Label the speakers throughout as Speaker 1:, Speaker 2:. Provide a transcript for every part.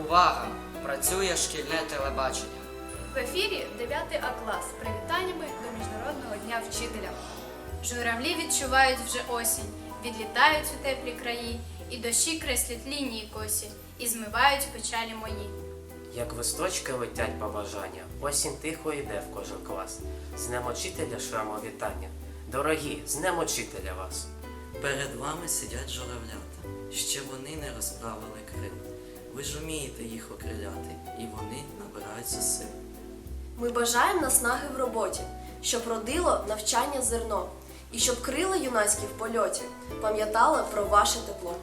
Speaker 1: Увага! Працює шкільне телебачення.
Speaker 2: В ефірі 9 А клас з привітаннями до Міжнародного дня вчителя. Журавлі відчувають вже осінь, відлітають у теплі краї, і дощі креслять лінії косі, і змивають печалі мої.
Speaker 3: Як листочки летять побажання, осінь тихо йде в кожен клас. З Днем Учителя шлемо вітання. Дорогі, з Днем Учителя вас!
Speaker 4: Перед вами сидять журавлята, ще вони не розправили крил. Ви ж умієте їх окриляти, і вони набираються сил.
Speaker 5: Ми бажаємо наснаги в роботі, щоб родило навчання зерно, і щоб крила юнацькі в польоті пам'ятали про ваше тепло.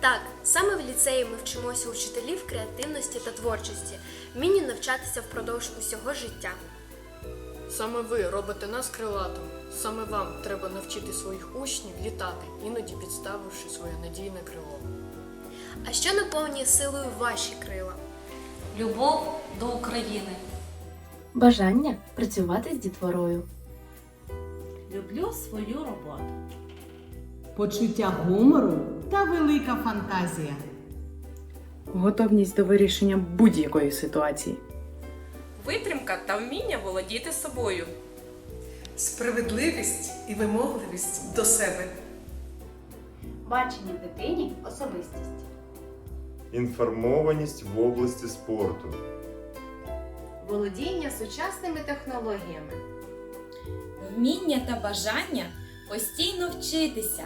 Speaker 6: Так, саме в ліцеї ми вчимося учителів креативності та творчості, вмінню навчатися впродовж усього життя.
Speaker 7: Саме ви робите нас крилатим. Саме вам треба навчити своїх учнів літати, іноді підставивши своє надійне крило.
Speaker 6: А що наповнює силою ваші крила?
Speaker 8: Любов до України.
Speaker 9: Бажання працювати з дітворою.
Speaker 8: Люблю свою роботу.
Speaker 10: почуття гумору та велика фантазія.
Speaker 11: Готовність до вирішення будь-якої ситуації.
Speaker 12: Витримка та вміння володіти собою.
Speaker 10: Справедливість і вимогливість до себе.
Speaker 2: Бачення в дитині особистість.
Speaker 13: Інформованість в області спорту.
Speaker 2: Володіння сучасними технологіями.
Speaker 8: Вміння та бажання постійно вчитися.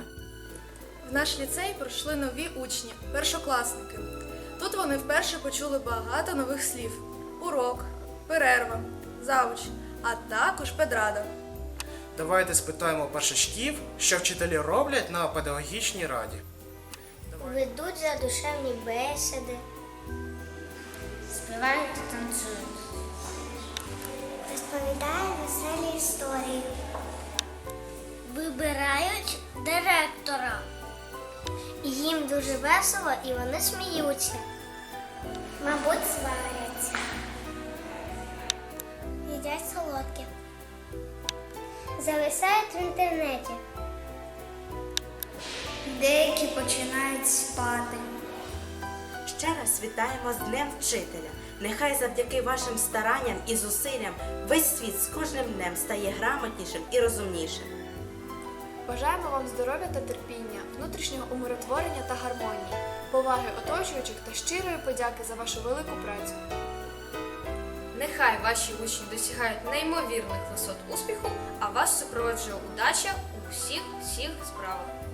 Speaker 2: В наш ліцей пройшли нові учні, першокласники. Тут вони вперше почули багато нових слів: урок, перерва, завуч, а також педрада.
Speaker 14: Давайте спитаємо першачків, що вчителі роблять на педагогічній раді.
Speaker 6: Ведуть задушевні бесіди.
Speaker 9: Співають та танцюють.
Speaker 6: Розповідають веселі історії. Вибирають директора. Їм дуже весело і вони сміються. Мабуть, сваряться. Їдять солодке. Зависають в інтернеті. Деякі починають спати.
Speaker 8: Ще раз вітаємо з Днем Вчителя. Нехай завдяки вашим старанням і зусиллям весь світ з кожним днем стає грамотнішим і розумнішим.
Speaker 2: Бажаємо вам здоров'я та терпіння, внутрішнього умиротворення та гармонії, поваги оточуючих та щирої подяки за вашу велику працю. Нехай ваші учні досягають неймовірних висот успіху, а вас супроводжує удача у всіх всіх справах.